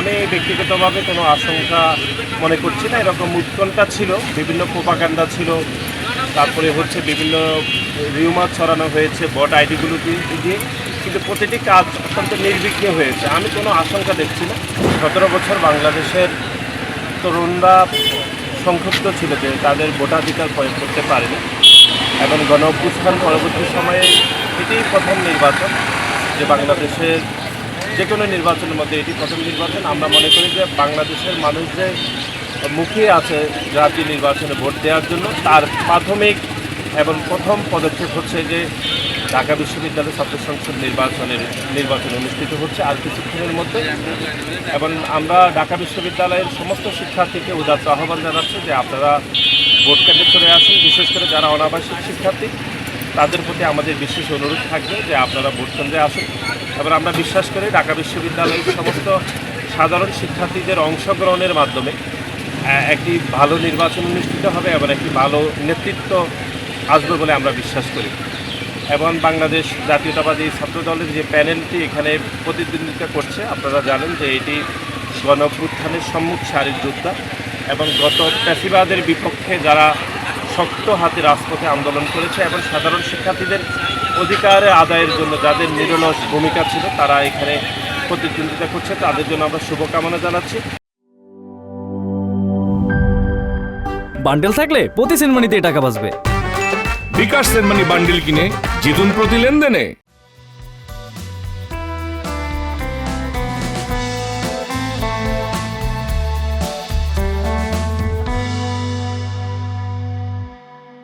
আমি ব্যক্তিগতভাবে কোনো আশঙ্কা মনে করছি না। এরকম উৎকণ্ঠা ছিল, বিভিন্ন প্রোপাকাণ্ডা ছিল, তারপরে হচ্ছে বিভিন্ন রিউমার ছড়ানো হয়েছে বট আইডিগুলো দিয়ে কিন্তু প্রতিটি কাজ অত্যন্ত নির্বিঘ্ন হয়েছে। আমি কোনো আশঙ্কা দেখছি না। সতেরো বছর বাংলাদেশের তরুণরা সংক্ষুব্ধ ছিল যে তাদের ভোটাধিকার প্রয়োগ করতে পারেনি এবং গণ পরবর্তী সময়ে এটিই প্রথম নির্বাচন যে বাংলাদেশের যে কোনো নির্বাচনের মধ্যে এটি প্রথম নির্বাচন। আমরা মনে করি যে বাংলাদেশের মানুষ যে মুখিয়ে আছে জাতীয় নির্বাচনে ভোট দেওয়ার জন্য, তার প্রাথমিক এবং প্রথম পদক্ষেপ হচ্ছে যে ঢাকা বিশ্ববিদ্যালয় ছাত্র সংসদ নির্বাচনের, নির্বাচন অনুষ্ঠিত হচ্ছে আর কিছুক্ষণের মধ্যে। এবং আমরা ঢাকা বিশ্ববিদ্যালয়ের সমস্ত শিক্ষার্থীকে উদাত্ত আহ্বান জানাচ্ছি যে আপনারা ভোট কেন্দ্রে চলে আসুন, বিশেষ করে যারা অনাবাসিক শিক্ষার্থী, তাদের প্রতি আমাদের বিশেষ অনুরোধ থাকবে যে আপনারা ভোট কেন্দ্রে আসুন। এবং আমরা বিশ্বাস করি ঢাকা বিশ্ববিদ্যালয়ের সমস্ত সাধারণ শিক্ষার্থীদের অংশগ্রহণের মাধ্যমে একটি ভালো নির্বাচন অনুষ্ঠিত হবে এবং একটি ভালো নেতৃত্ব আসবে বলে আমরা বিশ্বাস করি। এবং বাংলাদেশ জাতীয়তাবাদী ছাত্র দলের যে প্যানেলটি এখানে প্রতিদ্বন্দ্বিতা করছে, আপনারা জানেন যে এটি গণ অভ্যুত্থানের সম্মুখ সারির যোদ্ধা এবং গত প্যাসিবাদের বিপক্ষে যারা শক্ত হাতে রাজপথে আন্দোলন করেছে এবং সাধারণ শিক্ষার্থীদের অধিকার আদায়ের জন্য যাদের নিরলস ভূমিকা ছিল তারা এখানে প্রতিদ্বন্দ্বিতা করছে। তাদের জন্য আমরা শুভকামনা জানাচ্ছি। বান্ডেল থাকলে প্রতি সেনমানিতে টাকা বাঁচবে। বিকাশ সেনমানি বান্ডেল কিনে জিতুন প্রতি লেনদেনে।